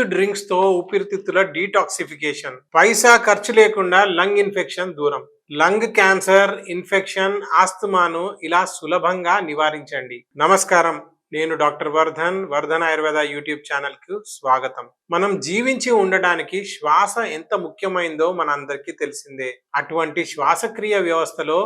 Health డ్రింక్స్తో ఊపిరితిత్తుల detoxification. పైసా ఖర్చు లేకుండా లంగ్ ఇన్ఫెక్షన్ దూరం. లంగ్ క్యాన్సర్ ఇన్ఫెక్షన్ ఆస్తమాను ఇలా సులభంగా నివారించండి. నమస్కారం. నేను డాక్టర్ వర్ధన్ వర్ధన్ ఆయుర్వేద యూట్యూబ్ ఛానల్కు స్వాగతం. మనం జీవించి ఉండడానికి శ్వాస ఎంత ముఖ్యమైందో మనందరికీ తెలిసిందే. అటువంటి శ్వాసక్రియ వ్యవస్థలో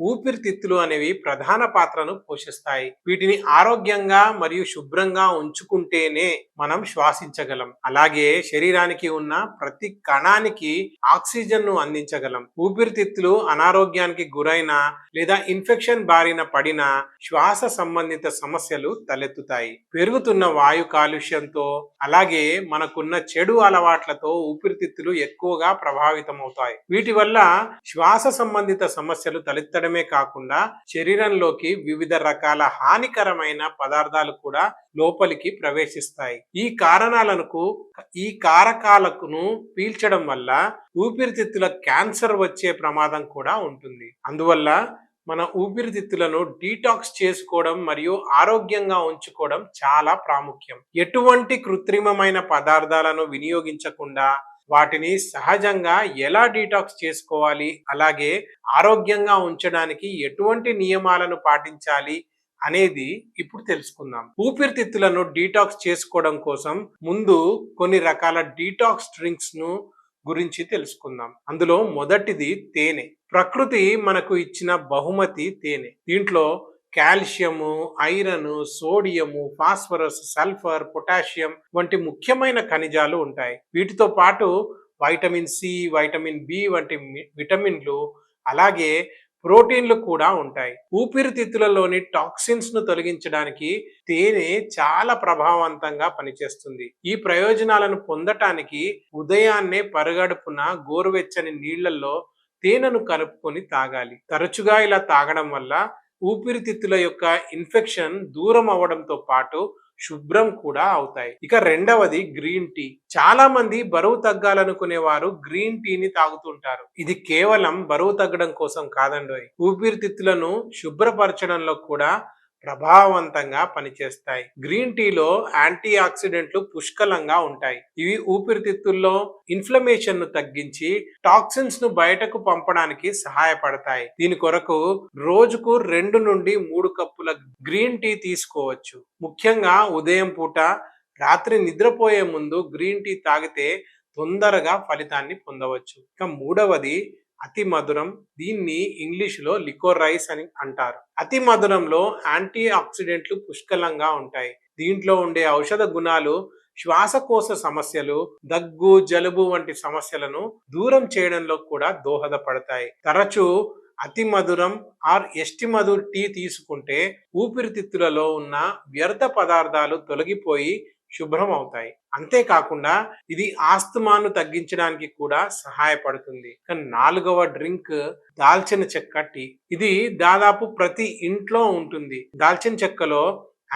ఊపిరితిత్తులు అనేవి ప్రధాన పాత్రను పోషిస్తాయి. వీటిని ఆరోగ్యంగా మరియు శుభ్రంగా ఉంచుకుంటేనే మనం శ్వాసించగలం. అలాగే శరీరానికి ఉన్న ప్రతి కణానికి ఆక్సిజన్ను అందించగలం. ఊపిరితిత్తులు అనారోగ్యానికి గురైన లేదా ఇన్ఫెక్షన్ బారిన పడిన శ్వాస సంబంధిత సమస్యలు తలెత్తుతాయి. పెరుగుతున్న వాయు కాలుష్యంతో అలాగే మనకున్న చెడు అలవాట్లతో ఊపిరితిత్తులు ఎక్కువగా ప్రభావితమవుతాయి. వీటి వల్ల శ్వాస సంబంధిత సమస్యలు తలెత్తడం తలెత్తడమే కాకుండా శరీరంలోకి వివిధ రకాల హానికరమైన పదార్థాలు కూడా లోపలికి ప్రవేశిస్తాయి. ఈ కారణాలకు ఈ కారకాలను పీల్చడం వల్ల ఊపిరితిత్తుల క్యాన్సర్ వచ్చే ప్రమాదం కూడా ఉంటుంది. అందువల్ల మన ఊపిరితిత్తులను డీటాక్స్ చేసుకోవడం మరియు ఆరోగ్యంగా ఉంచుకోవడం చాలా ప్రాముఖ్యం. ఎటువంటి కృత్రిమమైన పదార్థాలను వినియోగించకుండా వాటిని సహజంగా ఎలా డీటాక్స్ చేసుకోవాలి? అలాగే ఆరోగ్యంగా ఉంచడానికి ఎటువంటి నియమాలను పాటించాలి? అనేది ఇప్పుడు తెలుసుకుందాం. ఊపిరితిత్తులను డీటాక్స్ చేసుకోవడం కోసం ముందు కొన్ని రకాల డీటాక్స్ డ్రింక్స్ను గురించి తెలుసుకుందాం. అందులో మొదటిది తేనె. ప్రకృతి మనకు ఇచ్చిన బహుమతి తేనె. దీంట్లో calcium iron sodium phosphorus sulphur potassium వంటి ముఖ్యమైన ఖనిజాలు ఉంటాయి. వీటితో పాటు వైటమిన్ సి వైటమిన్ బి వంటి విటమిన్లు అలాగే ప్రోటీన్లు కూడా ఉంటాయి. ఊపిరితిత్తులలోని టాక్సిన్స్ను తొలగించడానికి తేనె చాలా ప్రభావవంతంగా పనిచేస్తుంది. ఈ ప్రయోజనాలను పొందటానికి ఉదయాన్నే పరుగడుపున గోరువెచ్చని నీళ్ళలో తేనెను కలుపుకొని తాగాలి. తరచుగా ఇలా తాగడం వల్ల ఊపిరితిత్తుల యొక్క ఇన్ఫెక్షన్ దూరం అవడంతో పాటు శుభ్రం కూడా అవుతాయి. ఇక రెండవది గ్రీన్ టీ. చాలా మంది బరువు తగ్గాలనుకునే వారు గ్రీన్ టీని తాగుతుంటారు. ఇది కేవలం బరువు తగ్గడం కోసం కాదండోయ్. ఊపిరితిత్తులను శుభ్రపరచడంలో కూడా ప్రభావవంతంగా పనిచేస్తాయి. గ్రీన్ టీలో యాంటీ ఆక్సిడెంట్లు పుష్కలంగా ఉంటాయి. ఇవి ఊపిరితిత్తుల్లో ఇన్ఫ్లమేషన్ను తగ్గించి టాక్సిన్స్ను బయటకు పంపడానికి సహాయపడతాయి. దీని కొరకు రోజుకు రెండు నుండి మూడు కప్పుల గ్రీన్ టీ తీసుకోవచ్చు. ముఖ్యంగా ఉదయం పూట రాత్రి నిద్రపోయే ముందు గ్రీన్ టీ తాగితే తొందరగా ఫలితాన్ని పొందవచ్చు. ఇక మూడవది అతి మధురం. దీన్ని ఇంగ్లీష్లో లికోర్ రైస్ అని అంటారు. అతి మధురంలో యాంటీ ఆక్సిడెంట్లు పుష్కలంగా ఉంటాయి. దీంట్లో ఉండే ఔషధ గుణాలు శ్వాసకోశ సమస్యలు దగ్గు జలుబు వంటి సమస్యలను దూరం చేయడంలో కూడా దోహదపడతాయి. తరచూ అతి మధురం ఆర్ ఎస్టి మధుర్ టీ తీసుకుంటే ఊపిరితిత్తులలో ఉన్న వ్యర్థ పదార్థాలు తొలగిపోయి శుభ్రం అవుతాయి. అంతేకాకుండా ఇది ఆస్తమాను తగ్గించడానికి కూడా సహాయపడుతుంది. కానీ నాలుగవ డ్రింక్ దాల్చిన చెక్క టీ. ఇది దాదాపు ప్రతి ఇంట్లో ఉంటుంది. దాల్చిన చెక్కలో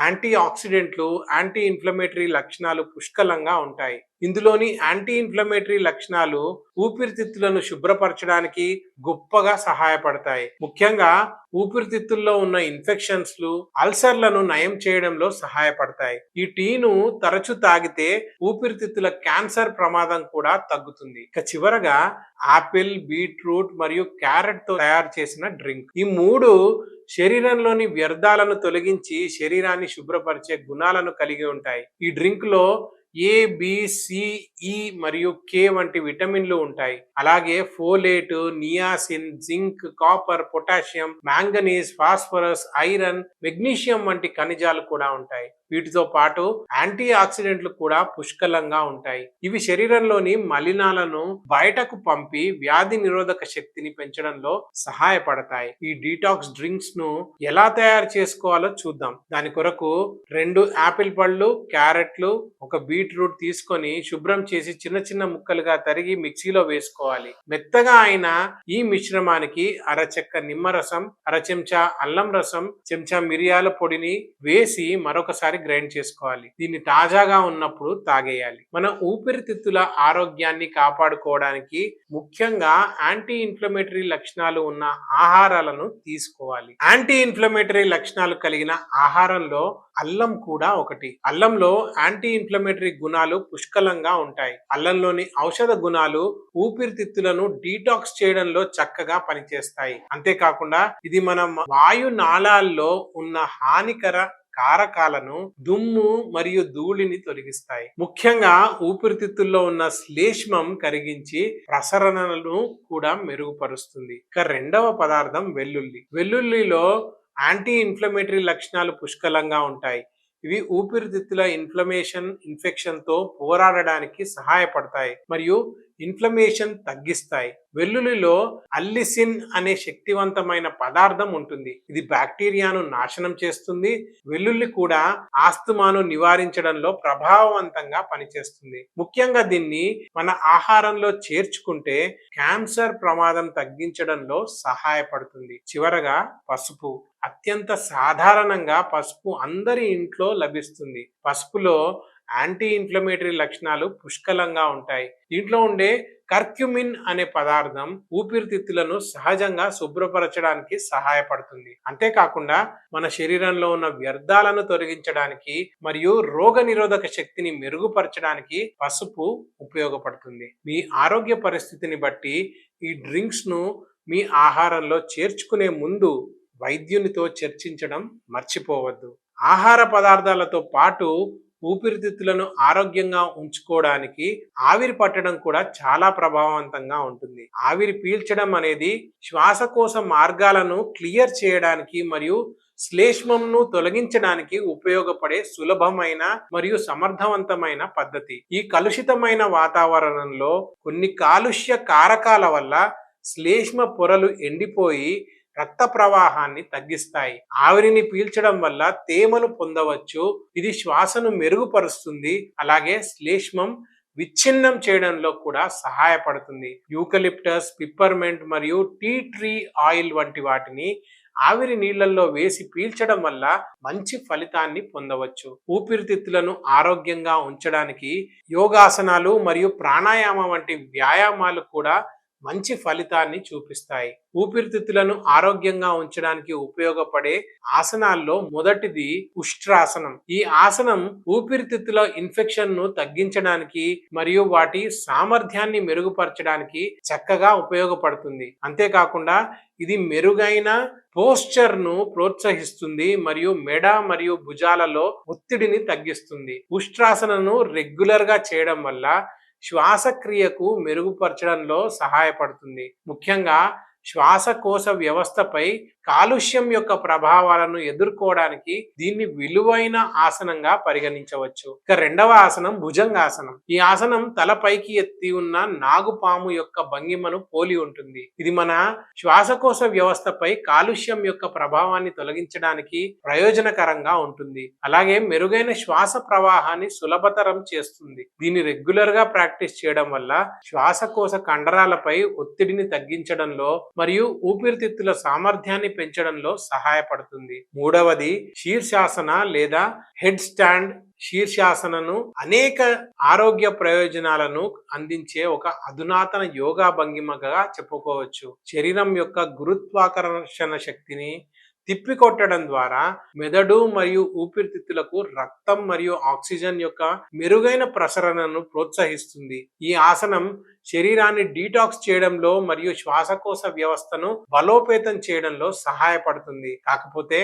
యాంటీ ఆక్సిడెంట్లు యాంటీ ఇన్ఫ్లమేటరీ లక్షణాలు పుష్కలంగా ఉంటాయి. ఇందులోని యాంటీ ఇన్ఫ్లమేటరీ లక్షణాలు ఊపిరితిత్తులను శుభ్రపరచడానికి గొప్పగా సహాయపడతాయి. ముఖ్యంగా ఊపిరితిత్తుల్లో ఉన్న ఇన్ఫెక్షన్స్లు అల్సర్లను నయం చేయడంలో సహాయపడతాయి. ఈ టీను తరచు తాగితే ఊపిరితిత్తుల క్యాన్సర్ ప్రమాదం కూడా తగ్గుతుంది. ఇక చివరగా ఆపిల్ బీట్రూట్ మరియు క్యారెట్తో తయారు చేసిన డ్రింక్. ఈ మూడు శరీరంలోని వ్యర్థాలను తొలగించి శరీరాన్ని శుభ్రపరిచే గుణాలను కలిగి ఉంటాయి. ఈ డ్రింక్లో ఏ బిసిఈ మరియు కే వంటి విటమిన్లు ఉంటాయి. అలాగే folate niacin zinc copper potassium manganese phosphorus iron magnesium వంటి ఖనిజాలు కూడా ఉంటాయి. వీటితో పాటు యాంటీ ఆక్సిడెంట్లు కూడా పుష్కలంగా ఉంటాయి. ఇవి శరీరంలోని మలినాలను బయటకు పంపి వ్యాధి నిరోధక శక్తిని పెంచడంలో సహాయపడతాయి. ఈ డీటాక్స్ డ్రింక్స్ను ఎలా తయారు చేసుకోవాలో చూద్దాం. దాని కొరకు రెండు యాపిల్ పళ్ళు క్యారెట్లు ఒక బీట్రూట్ తీసుకొని శుభ్రం చేసి చిన్న చిన్న ముక్కలుగా తరిగి మిక్సీలో వేసుకోవాలి. మెత్తగా అయిన ఈ మిశ్రమానికి అర చెక్క నిమ్మరసం అర చెంచా అల్లం రసం చెంచా మిరియాల పొడిని వేసి మరొకసారి గ్రైండ్ చేసుకోవాలి. దీన్ని తాజాగా ఉన్నప్పుడు తాగేయాలి. మన ఊపిరితిత్తుల ఆరోగ్యాన్ని కాపాడుకోవడానికి ముఖ్యంగా యాంటీ ఇన్ఫ్లమేటరీ లక్షణాలు ఉన్న ఆహారాలను తీసుకోవాలి. యాంటీ ఇన్ఫ్లమేటరీ లక్షణాలు కలిగిన ఆహారంలో అల్లం కూడా ఒకటి. అల్లంలో యాంటీ ఇన్ఫ్లమేటరీ గుణాలు పుష్కలంగా ఉంటాయి. అల్లంలోని ఔషధ గుణాలు ఊపిరితిత్తులను డీటాక్స్ చేయడంలో చక్కగా పనిచేస్తాయి. అంతేకాకుండా ఇది మన వాయు నాళాల్లో ఉన్న హానికర కారకాలను దుమ్ము మరియు ధూళిని తొలగిస్తాయి. ముఖ్యంగా ఊపిరితిత్తుల్లో ఉన్న శ్లేష్మం కరిగించి ప్రసరణను కూడా మెరుగుపరుస్తుంది. ఇక రెండవ పదార్థం వెల్లుల్లి. వెల్లుల్లిలో యాంటీ ఇన్ఫ్లమేటరీ లక్షణాలు పుష్కలంగా ఉంటాయి. ఇవి ఊపిరితిత్తుల ఇన్ఫ్లమేషన్ ఇన్ఫెక్షన్తో పోరాడడానికి సహాయపడతాయి మరియు ఇన్ఫ్లమేషన్ తగ్గిస్తాయి. వెల్లుల్లిలో అల్లిసిన్ అనే శక్తివంతమైన పదార్థం ఉంటుంది. ఇది బ్యాక్టీరియాను నాశనం చేస్తుంది. వెల్లుల్లి కూడా ఆస్తమాను నివారించడంలో ప్రభావవంతంగా పనిచేస్తుంది. ముఖ్యంగా దీన్ని మన ఆహారంలో చేర్చుకుంటే క్యాన్సర్ ప్రమాదం తగ్గించడంలో సహాయపడుతుంది. చివరగా పసుపు. అత్యంత సాధారణంగా పసుపు అందరి ఇంట్లో లభిస్తుంది. పసుపులో యాంటీ ఇన్ఫ్లమేటరీ లక్షణాలు పుష్కలంగా ఉంటాయి. దీంట్లో ఉండే కర్క్యుమిన్ అనే పదార్థం ఊపిరితిత్తులను సహజంగా శుభ్రపరచడానికి సహాయపడుతుంది. అంతేకాకుండా మన శరీరంలో ఉన్న వ్యర్థాలను తొలగించడానికి మరియు రోగ నిరోధక శక్తిని మెరుగుపరచడానికి పసుపు ఉపయోగపడుతుంది. మీ ఆరోగ్య పరిస్థితిని బట్టి ఈ డ్రింక్స్ను మీ ఆహారంలో చేర్చుకునే ముందు వైద్యునితో చర్చించడం మర్చిపోవద్దు. ఆహార పదార్థాలతో పాటు ఊపిరితిత్తులను ఆరోగ్యంగా ఉంచుకోవడానికి ఆవిరి పట్టడం కూడా చాలా ప్రభావవంతంగా ఉంటుంది. ఆవిరి పీల్చడం అనేది శ్వాసకోశ మార్గాలను క్లియర్ చేయడానికి మరియు శ్లేష్మంను తొలగించడానికి ఉపయోగపడే సులభమైన మరియు సమర్థవంతమైన పద్ధతి. ఈ కలుషితమైన వాతావరణంలో కొన్ని కాలుష్య కారకాల వల్ల శ్లేష్మ పొరలు ఎండిపోయి రక్త ప్రవాహాన్ని తగ్గిస్తాయి. ఆవిరిని పీల్చడం వల్ల తేమను పొందవచ్చు. ఇది శ్వాసను మెరుగుపరుస్తుంది. అలాగే శ్లేష్మం విచ్ఛిన్నం చేయడంలో కూడా సహాయపడుతుంది. యూకలిప్టస్ పిప్పర్మెంట్ మరియు టీ ట్రీ ఆయిల్ వంటి వాటిని ఆవిరి నీళ్ళలో వేసి పీల్చడం వల్ల మంచి ఫలితాన్ని పొందవచ్చు. ఊపిరితిత్తులను ఆరోగ్యంగా ఉంచడానికి యోగాసనాలు మరియు ప్రాణాయామ వంటి వ్యాయామాలు కూడా మంచి ఫలితాన్ని చూపిస్తాయి. ఊపిరితిత్తులను ఆరోగ్యంగా ఉంచడానికి ఉపయోగపడే ఆసనాల్లో మొదటిది ఉష్ట్రాసనం. ఈ ఆసనం ఊపిరితిత్తుల ఇన్ఫెక్షన్ను తగ్గించడానికి మరియు వాటి సామర్థ్యాన్ని మెరుగుపరచడానికి చక్కగా ఉపయోగపడుతుంది. అంతేకాకుండా ఇది మెరుగైన పోస్చర్ను ప్రోత్సహిస్తుంది మరియు మెడ మరియు భుజాలలో ఒత్తిడిని తగ్గిస్తుంది. ఉష్ట్రాసనను రెగ్యులర్గా చేయడం వల్ల శ్వాసక్రియకు మెరుగుపరచడంలో సహాయపడుతుంది. ముఖ్యంగా శ్వాసకోశ వ్యవస్థపై కాలుష్యం యొక్క ప్రభావాలను ఎదుర్కోవడానికి దీన్ని విలువైన ఆసనంగా పరిగణించవచ్చు. ఇక రెండవ ఆసనం భుజంగాసనం. ఈ ఆసనం తలపైకి ఎత్తి ఉన్న నాగుపాము యొక్క భంగిమను పోలి ఉంటుంది. ఇది మన శ్వాసకోశ వ్యవస్థపై కాలుష్యం యొక్క ప్రభావాన్ని తొలగించడానికి ప్రయోజనకరంగా ఉంటుంది. అలాగే మెరుగైన శ్వాస ప్రవాహాన్ని సులభతరం చేస్తుంది. దీన్ని రెగ్యులర్గా ప్రాక్టీస్ చేయడం వల్ల శ్వాసకోశ కండరాలపై ఒత్తిడిని తగ్గించడంలో మరియు ఊపిరితిత్తుల సామర్థ్యాన్ని పెంచడంలో సహాయపడుతుంది. మూడవది శీర్షాసన లేదా హెడ్ స్టాండ్ శీర్షాసనను అనేక ఆరోగ్య ప్రయోజనాలను అందించే ఒక అధునాతన యోగా భంగిమగా చెప్పుకోవచ్చు. శరీరం యొక్క గురుత్వాకర్షణ శక్తిని తిప్పికొట్టడం ద్వారా మెదడు మరియు ఊపిరితిత్తులకు రక్తం మరియు ఆక్సిజన్ యొక్క మెరుగైన ప్రసరణను ప్రోత్సహిస్తుంది. ఈ ఆసనం శరీరాన్ని డీటాక్స్ చేయడంలో మరియు శ్వాసకోశ వ్యవస్థను బలోపేతం చేయడంలో సహాయపడుతుంది. కాకపోతే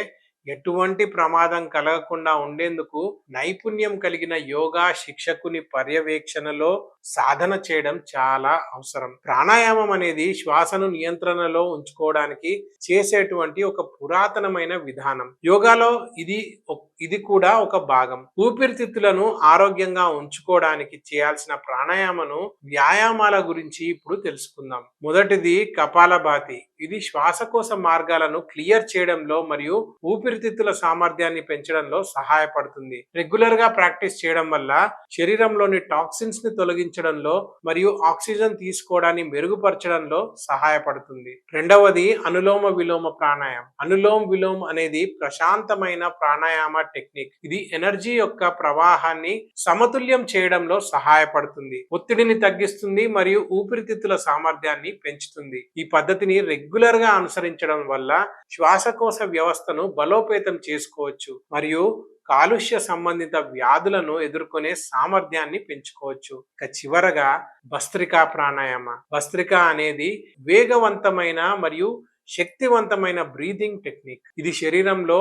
ఎటువంటి ప్రమాదం కలగకుండా ఉండేందుకు నైపుణ్యం కలిగిన యోగా శిక్షకుని పర్యవేక్షణలో సాధన చేయడం చాలా అవసరం. ప్రాణాయామం అనేది శ్వాసను నియంత్రణలో ఉంచుకోవడానికి చేసేటువంటి ఒక పురాతనమైన విధానం. యోగాలో ఇది ఇది కూడా ఒక భాగం. ఊపిరితిత్తులను ఆరోగ్యంగా ఉంచుకోవడానికి చేయాల్సిన ప్రాణాయామను వ్యాయామాల గురించి ఇప్పుడు తెలుసుకుందాం. మొదటిది కపాలభాతి. ఇది శ్వాసకోశ మార్గాలను క్లియర్ చేయడంలో మరియు ఊపిరితిత్తుల సామర్థ్యాన్ని పెంచడంలో సహాయపడుతుంది. రెగ్యులర్గా ప్రాక్టీస్ చేయడం వల్ల శరీరంలోని టాక్సిన్స్ని తొలగించడంలో మరియు ఆక్సిజన్ తీసుకోవడాన్ని మెరుగుపరచడంలో సహాయపడుతుంది. రెండవది అనులోమ విలోమ ప్రాణాయామం. అనులోమ విలోమ అనేది ప్రశాంతమైన ప్రాణాయామ టెక్నిక్. ఇది ఎనర్జీ యొక్క ప్రవాహాన్ని సమతుల్యం చేయడంలో సహాయపడుతుంది. ఒత్తిడిని తగ్గిస్తుంది మరియు ఊపిరితిత్తుల సామర్థ్యాన్ని పెంచుతుంది. ఈ పద్ధతిని రెగ్యులర్ రెగ్యులర్గా అనుసరించడం వల్ల శ్వాసకోశ వ్యవస్థను బలోపేతం చేసుకోవచ్చు మరియు కాలుష్య సంబంధిత వ్యాధులను ఎదుర్కొనే సామర్థ్యాన్ని పెంచుకోవచ్చు. ఇక చివరగా భస్త్రికా ప్రాణాయామ. భస్త్రిక అనేది వేగవంతమైన మరియు శక్తివంతమైన బ్రీదింగ్ టెక్నిక్. ఇది శరీరంలో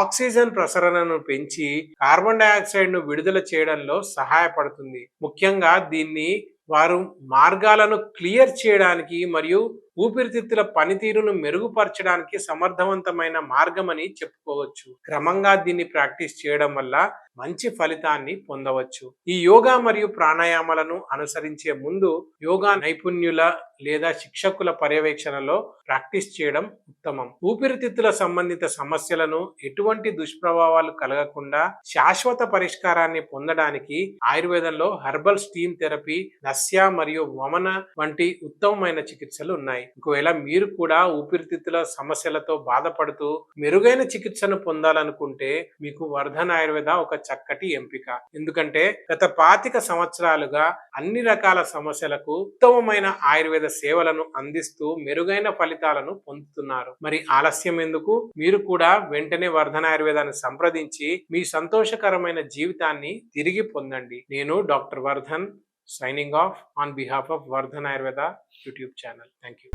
ఆక్సిజన్ ప్రసరణను పెంచి కార్బన్ డయాక్సైడ్ను విడుదల చేయడంలో సహాయపడుతుంది. ముఖ్యంగా దీన్ని వారు మార్గాలను క్లియర్ చేయడానికి మరియు ఊపిరితిత్తుల పనితీరును మెరుగుపరచడానికి సమర్థవంతమైన మార్గమని చెప్పుకోవచ్చు. క్రమంగా దీన్ని ప్రాక్టీస్ చేయడం వల్ల మంచి ఫలితాన్ని పొందవచ్చు. ఈ యోగా మరియు ప్రాణాయామాలను అనుసరించే ముందు యోగా నైపుణ్యుల లేదా శిక్షకుల పర్యవేక్షణలో ప్రాక్టీస్ చేయడం ఉత్తమం. ఊపిరితిత్తుల సంబంధిత సమస్యలను ఎటువంటి దుష్ప్రభావాలు కలగకుండా శాశ్వత పరిష్కారాన్ని పొందడానికి ఆయుర్వేదంలో హెర్బల్ స్టీమ్ థెరపీ నస్య మరియు వమన వంటి ఉత్తమమైన చికిత్సలు ఉన్నాయి. ఒకవేళ మీరు కూడా ఊపిరితిత్తుల సమస్యలతో బాధపడుతూ మెరుగైన చికిత్సను పొందాలనుకుంటే మీకు వర్ధన్ ఆయుర్వేద ఒక చక్కటి ఎంపిక. ఎందుకంటే గత పాతిక సంవత్సరాలుగా అన్ని రకాల సమస్యలకు ఉత్తమమైన ఆయుర్వేద సేవలను అందిస్తూ మెరుగైన ఫలితాలను పొందుతున్నారు. మరి ఆలస్యం ఎందుకు? మీరు కూడా వెంటనే వర్ధన ఆయుర్వేదాన్ని సంప్రదించి మీ సంతోషకరమైన జీవితాన్ని తిరిగి పొందండి. నేను doctor Vardhan signing off on behalf of Vardhan Ayurveda YouTube channel. Thank you